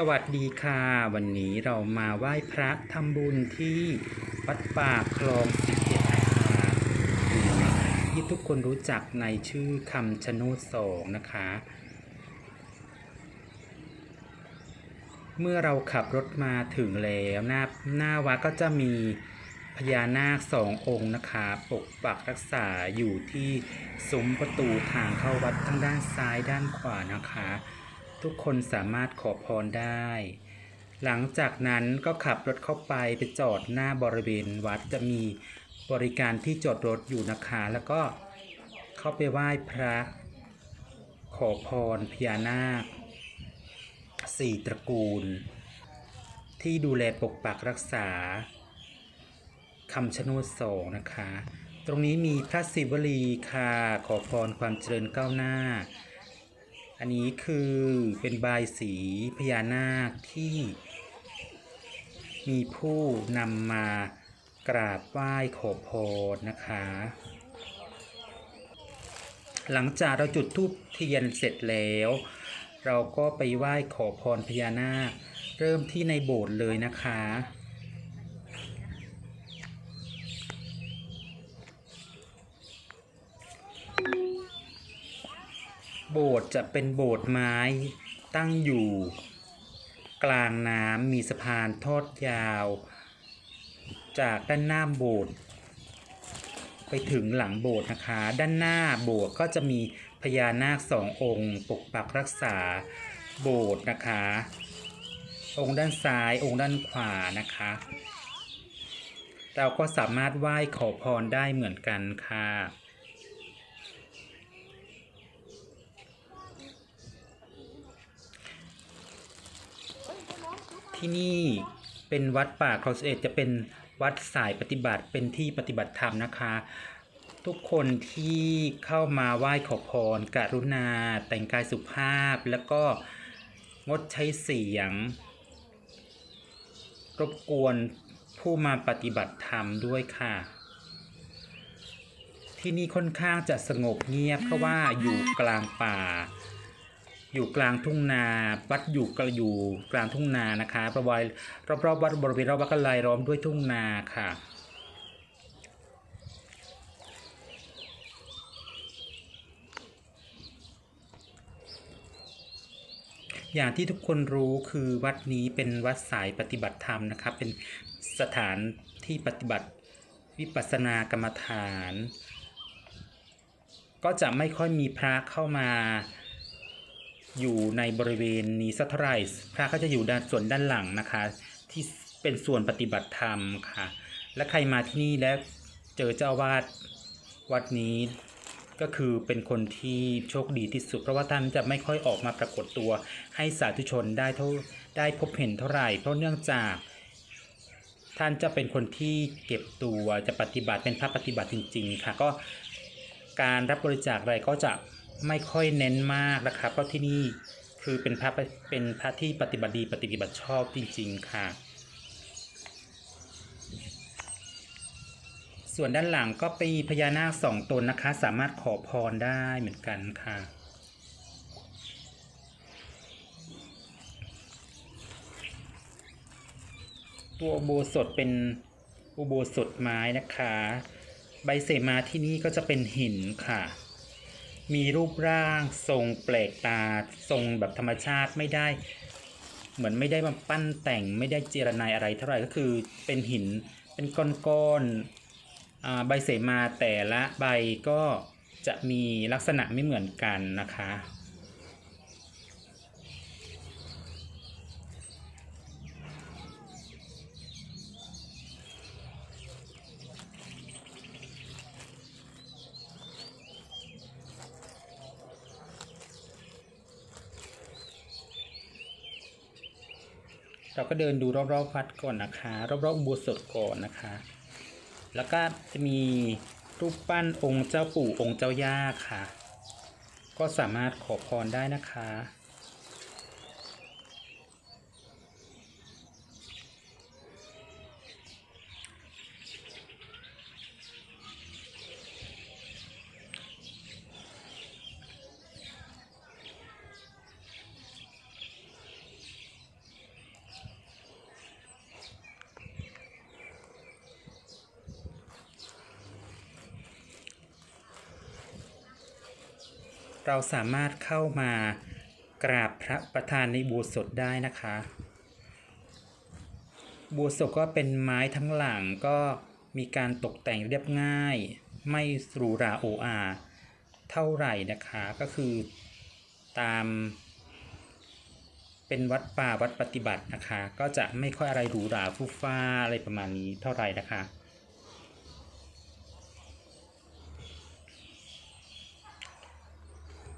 สวัสดีค่ะ วันนี้เรามาไหว้พระทำบุญที่วัดป่าคลองสิบเอ็ดนะที่ทุกคนรู้จักในชื่อคำชะโนดสองนะคะ เมื่อเราขับรถมาถึงแล้วหน้าหน้าวัดก็จะมีพญานาคสององค์นะคะ ปกปักรักษาอยู่ที่ซุ้มประตูทางเข้าวัดทั้งด้านซ้ายด้านขวานะคะ ทุกคนสามารถขอพรได้ หลังจากนั้นก็ขับรถเข้าไปไปจอดหน้าบริเวณวัดจะมีบริการที่จอดรถอยู่นะคะ แล้วก็เข้าไปไหว้พระ ขอพรพญานาคสี่ตระกูล ที่ดูแลปกปักรักษาคำชะโนดสองนะคะ ตรงนี้มีพระศิวลีค่ะ ขอพรความเจริญก้าวหน้า อันนี้คือเป็นบายสีพญานาคที่มีผู้นำมากราบไหว้ขอพรนะคะ หลังจากเราจุดธูปเทียนเสร็จแล้ว เราก็ไปไหว้ขอพรพญานาค เริ่มที่ในโบสถ์เลยนะคะ โบสถ์จะเป็นโบสถ์ไม้ตั้งอยู่ กลางน้ำมีสะพานทอดยาว จากด้านหน้าโบสถ์ไปถึงหลังโบสถ์นะคะ ด้านหน้าโบสถ์ก็จะมีพญานาคสององค์ ปกปักรักษาโบสถ์นะคะ องค์ด้านซ้ายองค์ด้านขวานะคะ เราก็สามารถไหว้ขอพรได้เหมือนกันค่ะ ที่นี่เป็นวัดป่าคลองสิบเอ็ดจะเป็นวัดสายปฏิบัติเป็นที่ปฏิบัติธรรมนะคะ ทุกคนที่เข้ามาไหว้ขอพรกรุณา แต่งกายสุภาพ แล้วก็งดใช้เสียง รบกวนผู้มาปฏิบัติธรรมด้วยค่ะ ที่นี่ค่อนข้างจะสงบเงียบเพราะว่าอยู่กลางป่า อยู่กลางทุ่งนาวัดอยู่กลอยู่กลางทุ่งนานะคะประวัยรอบๆวัดบริเวณรอบวัดก็ลายล้อมด้วยทุ่งนาค่ะอย่างที่ทุกคนรู้คือวัดนี้เป็นวัดสายปฏิบัติธรรมนะครับ เป็นสถานที่ปฏิบัติวิปัสสนากรรมฐาน ก็จะไม่ค่อยมีพระเข้ามา อยู่ในบริเวณนี้สักเท่าไหร่พระก็จะอยู่ด้านส่วนด้านหลังนะคะ ที่เป็นส่วนปฏิบัติธรรมค่ะ และใครมาที่นี่แล้วเจอเจ้าอาวาดวัดนี้ก็คือเป็นคนที่โชคดีที่สุด เพราะว่าท่านจะไม่ค่อยออกมาปรากฏตัว ให้สาธุชนได้เท่าได้พบเห็นเท่าไหร่ เพราะเนื่องจาก ท่านจะเป็นคนที่เก็บตัวจะปฏิบัติเป็นพระปฏิบัติจริง ๆ ค่ะ ก็การรับบริจาคอะไรก็จะ ไม่ค่อยเน้นมากนะครับ เพราะที่นี่คือเป็นพระเป็นพระที่ปฏิบัติดีปฏิบัติชอบจริง ๆ ค่ะ ส่วนด้านหลังก็ปีพญานาคสองตนนะคะ สามารถขอพรได้เหมือนกันค่ะตัวอุโบสถเป็นอุโบสถไม้นะคะ ใบเสมาที่นี่ก็จะเป็นหินค่ะ มีรูปร่าง ทรงแปลกตาทรงแบบธรรมชาติไม่ได้ เหมือนไม่ได้มาปั้นแต่งไม่ได้เจรนายอะไรเท่าไหร่ก็คือเป็นหินเป็นก้อนๆใบเสมาแต่ละใบก็จะมีลักษณะไม่เหมือนกันนะคะ เราก็เดินดูรอบๆวัดก่อนนะคะ รอบๆอุโบสถก่อนนะคะ แล้วก็จะมีรูปปั้นองค์เจ้าปู่องค์เจ้าย่าค่ะ ก็สามารถขอพรได้นะคะ เราสามารถเข้ามากราบพระประธานในบูสดได้นะคะ บูสดก็เป็นไม้ทั้งหลังก็มีการตกแต่งเรียบง่าย ไม่หรูหราโออาเท่าไหร่นะคะก็คือตาม เป็นวัดป่าวัดปฏิบัตินะคะ ก็จะไม่ค่อยอะไรหรูหราฟุ่ฟ้าอะไรประมาณนี้เท่าไหร่นะคะ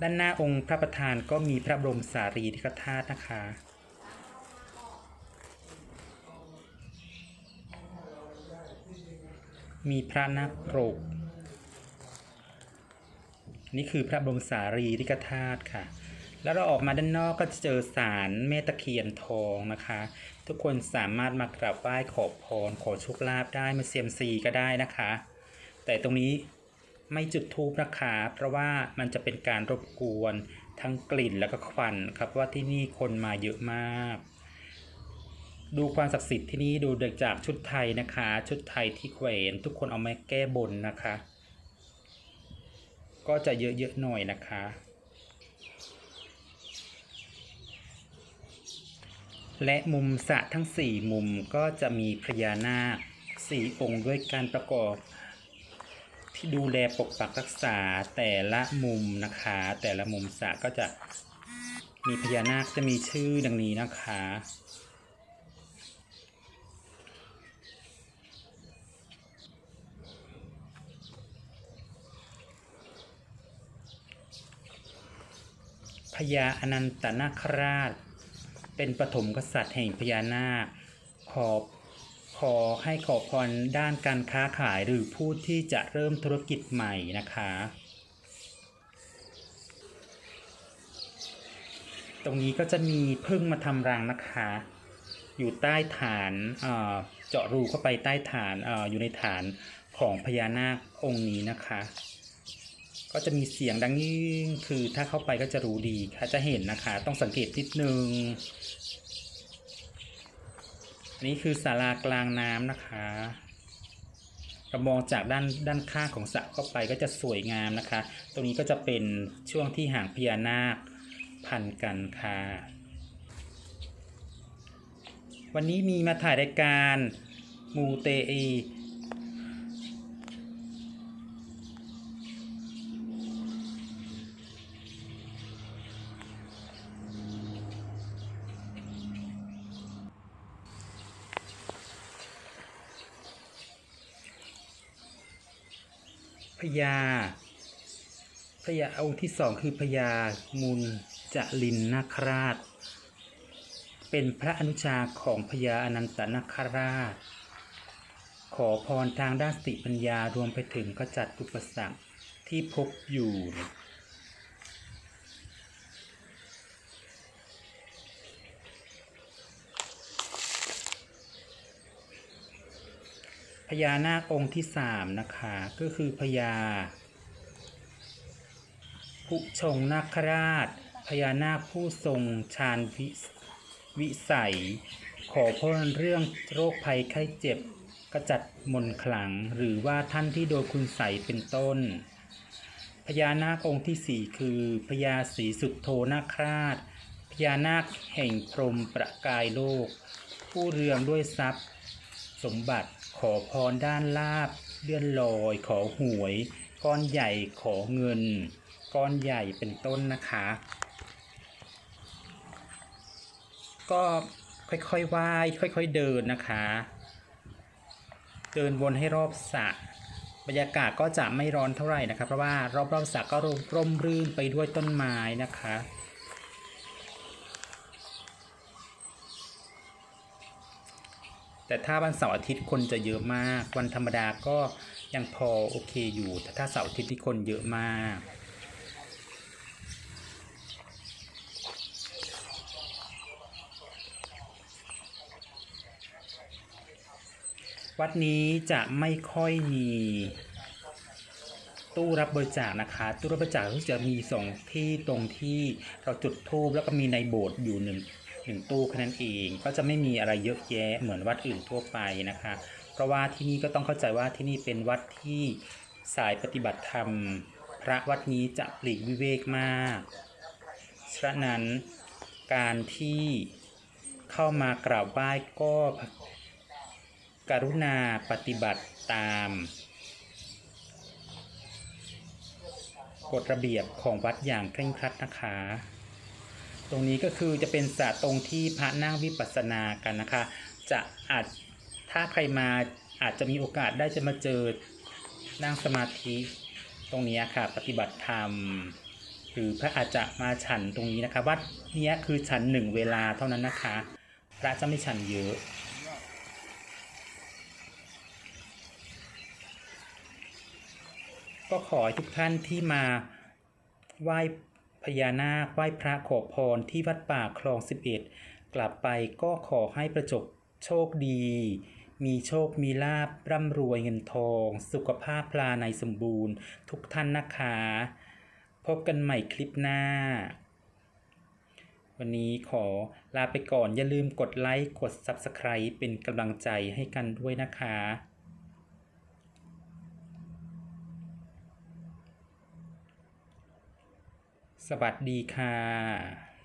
ด้านหน้าองค์พระประธานก็มีพระบรมสารีริกธาตุนะคะ มีพระนักปรกนี่คือพระบรมสารีริกธาตุค่ะ แล้วเราออกมาด้านนอกก็จะเจอสารแม่ตะเคียนทองนะคะ ทุกคนสามารถมากราบไหว้ขอพรขอโชคลาภได้มาเซียมซีก็ได้นะคะ แต่ตรงนี้ ไม่จุดทูปนะคะ เพราะว่ามันจะเป็นการรบกวนทั้งกลิ่นแล้วก็ควันครับว่าที่นี่คนมาเยอะมาก ดูความศักดิ์สิทธิ์ที่นี่ดูเด็กจากชุดไทยนะคะ ชุดไทยที่แขวนทุกคนเอามาแก้บนนะคะ ก็จะเยอะๆหน่อยนะคะและมุมสะทั้ง 4 มุมก็จะมีพญานาคสี่องค์ด้วยการประกอบ ที่ดูแลปกปักรักษาแต่ละมุมนะคะ แต่ละมุมสระก็จะมีพญานาคจะมีชื่อดังนี้นะคะ พญาอนันตนาคราช เป็นปฐมกษัตริย์แห่งพญานาคขอบ ขอให้ขอพรด้านการค้าขายหรือผู้ที่จะเริ่มธุรกิจใหม่นะคะ ตรงนี้ก็จะมีพึ่งมาทำรังนะคะ อยู่ใต้ฐานเจาะรูเข้าไปใต้ฐานอออยู่ในฐานของพญานาคองค์นี้นะคะ ก็จะมีเสียงดังยิ่งคือถ้าเข้าไปก็จะรู้ดีค่ะจะเห็นนะคะ ต้องสังเกตนิดนึง นนี้คือศาลากลางน้ำนะคะเรามองจากด้านด้านข้างของสระเข้าไปก็จะสวยงามนะคะ ตรงนี้ก็จะเป็นช่วงที่หางพญานาคพันกันค่ะ วันนี้มีมาถ่ายรายการมูเตอี พญาพญาองค์ที่สองคือพญามุลจลินนาคราช เป็นพระอนุชาของพญาอนันตนาคราช ขอพรทางด้านสติปัญญารวมไปถึงขจัดอุปสรรคที่พบอยู่ พญานาคองค์ที่สามนะคะ ก็คือพญาผู้ชงนาคราช พญานาคผู้ทรงฌานวิวิสัย ขอพรเรื่องโรคภัยไข้เจ็บกระจัดมนต์ขลัง หรือว่าท่านที่โดนคุณใสเป็นต้น พญานาคองค์ที่สี่คือพญาศรีสุดโทนาคราช พญานาคแห่งพรมประกายโลก ผู้เรืองด้วยทรัพย์ สมบัติ ขอพรด้านลาบเลื่อนลอย ขอหวย ก้อนใหญ่ขอเงิน ก้อนใหญ่เป็นต้นนะคะ ก็ค่อยๆไหว้ค่อยๆเดินนะคะ เดินวนให้รอบสระบรรยากาศก็จะไม่ร้อนเท่าไหร่นะคะเพราะว่ารอบๆสระก็ร่มรื่นไปด้วยต้นไม้นะคะ แต่ถ้าวันเสาร์อาทิตย์คนจะเยอะมาก วันธรรมดาก็ยังพอโอเคอยู่ แต่ถ้าเสาร์อาทิตย์ที่คนเยอะมากวัดนี้จะไม่ค่อยมีตู้รับบริจาคนะคะ ตู้รับบริจาคก็จะมีสองที่ตรงที่เราจุดธูปแล้วก็มีในโบสถ์อยู่หนึ่ง หนึ่งตู้แค่นั้นเองก็จะไม่มีอะไรเยอะแยะเหมือนวัดอื่นทั่วไปนะคะ เพราะว่าที่นี่ก็ต้องเข้าใจว่าที่นี่เป็นวัดที่สายปฏิบัติธรรม พระวัดนี้จะปลีกวิเวกมากฉะนั้นการที่เข้ามากราบไหว้ก็กรุณาปฏิบัติตามกฎระเบียบของวัดอย่างเคร่งครัดนะคะ ตรงนี้ก็คือจะเป็นศาสตระตรงที่พระนั่งวิปัสสนากันนะคะ จะอาจถ้าใครมาอาจจะมีโอกาสได้จะมาเจอนั่งสมาธิตรงนี้ค่ะ ปฏิบัติธรรม หรือพระอาจจะมาฉันตรงนี้นะคะวัดนี้คือฉันหนึ่งเวลาเท่านั้นนะคะ พระจะไม่ฉันเยอะก็ขอให้ทุกท่านที่มาไหว้ พญานาคไหว้พระขอพรที่วัดป่าคลอง 11 กลับไปก็ขอให้ประจบโชคดี มีโชคมีลาบร่ำรวยเงินทอง สุขภาพพลาในสมบูรณ์ ทุกท่านนะคะ พบกันใหม่คลิปหน้า วันนี้ขอลาไปก่อนอย่าลืมกดไลค์ กด Subscribe เป็นกำลังใจให้กันด้วยนะคะ สวัสดีค่ะ